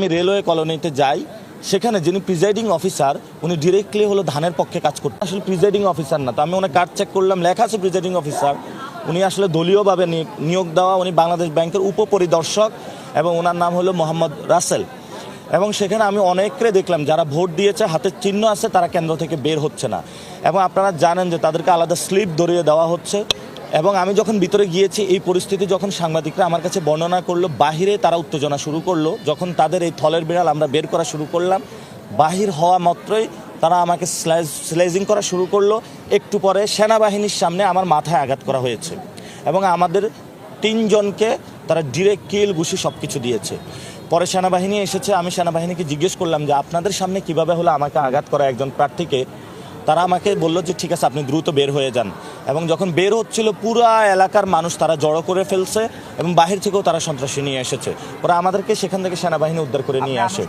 আমি রেলওয়ে কলোনিতে যাই, সেখানে যিনি প্রিজাইডিং অফিসার উনি ডিরেক্টলি হলো ধানের পক্ষে কাজ করতেন। আসলে প্রিজাইডিং অফিসার না, তো আমি ওনার কার্ড চেক করলাম, লেখা আছে প্রিজাইডিং অফিসার উনি আসলে দলীয়ভাবে নিয়োগ দেওয়া, উনি বাংলাদেশ ব্যাংকের উপপরিদর্শক এবং ওনার নাম হলো মোহাম্মদ রাসেল। এবং সেখানে আমি অনেকরে দেখলাম, যারা ভোট দিয়েছে, হাতের চিহ্ন আছে, তারা কেন্দ্র থেকে বের হচ্ছে না। এবং আপনারা জানেন যে তাদেরকে আলাদা স্লিপ ধরিয়ে দেওয়া হচ্ছে। এবং আমি যখন ভিতরে গিয়েছি, এই পরিস্থিতি যখন সাংবাদিকরা আমার কাছে বর্ণনা করল, বাহিরে তারা উত্তেজনা শুরু করল। যখন তাদের এই থলের বিড়াল আমরা বের করা শুরু করলাম, বাহির হওয়া মাত্রই তারা আমাকে স্লেজিং করা শুরু করল। একটু পরে সেনাবাহিনীর সামনে আমার মাথায় আঘাত করা হয়েছে এবং আমাদের তিনজনকে তারা ডিরেক্ট কিল ঘুষি সব কিছু দিয়েছে। পরে সেনাবাহিনী এসেছে, আমি সেনাবাহিনীকে জিজ্ঞেস করলাম যে, আপনাদের সামনে কীভাবে হলো আমাকে আঘাত করা একজন প্রার্থীকে তারা আমাকে বলল যে ঠিক আছে আপনি দ্রুত বের হয়ে যান। এবং যখন বের হচ্ছিল পুরো এলাকার মানুষ তারা জড়ো করে ফেলছে এবং বাহির থেকেও তারা সন্ত্রাসী নিয়ে এসেছে। ওরা আমাদেরকে সেখান থেকে সেনাবাহিনী উদ্ধার করে নিয়ে আসে।